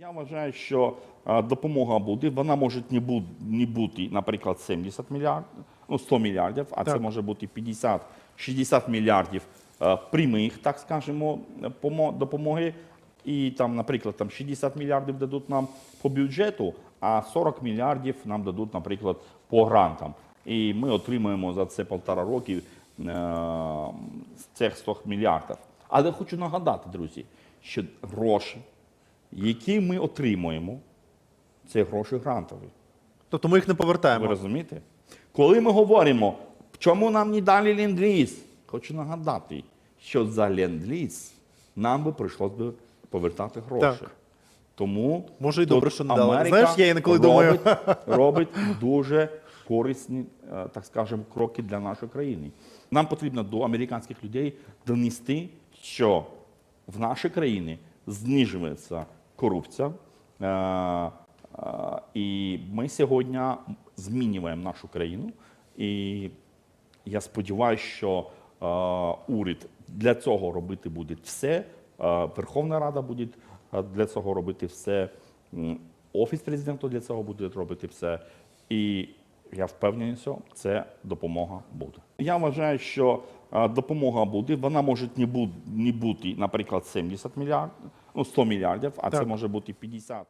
Я вважаю, що е, допомога буде. Вона може не бути, наприклад, 70 мільярдів, ну 100 мільярдів, а це може бути 50-60 мільярдів е, прямих, так скажемо, допомоги. І там, наприклад, там 60 мільярдів дадуть нам по бюджету, а 40 мільярдів нам дадуть, наприклад, по грантам. І ми отримуємо за це полтора років е, з цих 100 мільярдів. Але хочу нагадати, друзі, що гроші, які ми отримуємо, це гроші грантові. Тобто ми їх не повертаємо. Ви розумієте? Коли ми говоримо, чому нам не дали ленд-ліз, хочу нагадати, що за ленд-ліз нам би прийшлось би повертати гроші. Так. Тому Може, і добре, що не дали. Америка Знаєш, я інколи робить, думаю. робить дуже корисні, е, так скажемо, кроки для нашої країни. Нам потрібно до американських людей донести, що в нашій країні знижується корупція. е, е, І ми сьогодні змінюємо нашу країну. І я сподіваюся, що е, уряд для цього робити буде все. Верховна Рада буде для цього робити все. Офіс президента для цього буде робити все. І я впевнений, що це допомога буде. Я вважаю, що допомога буде. Вона може не бути, наприклад, 70 мільярдів, ну 100 мільярдів, а це може бути 50.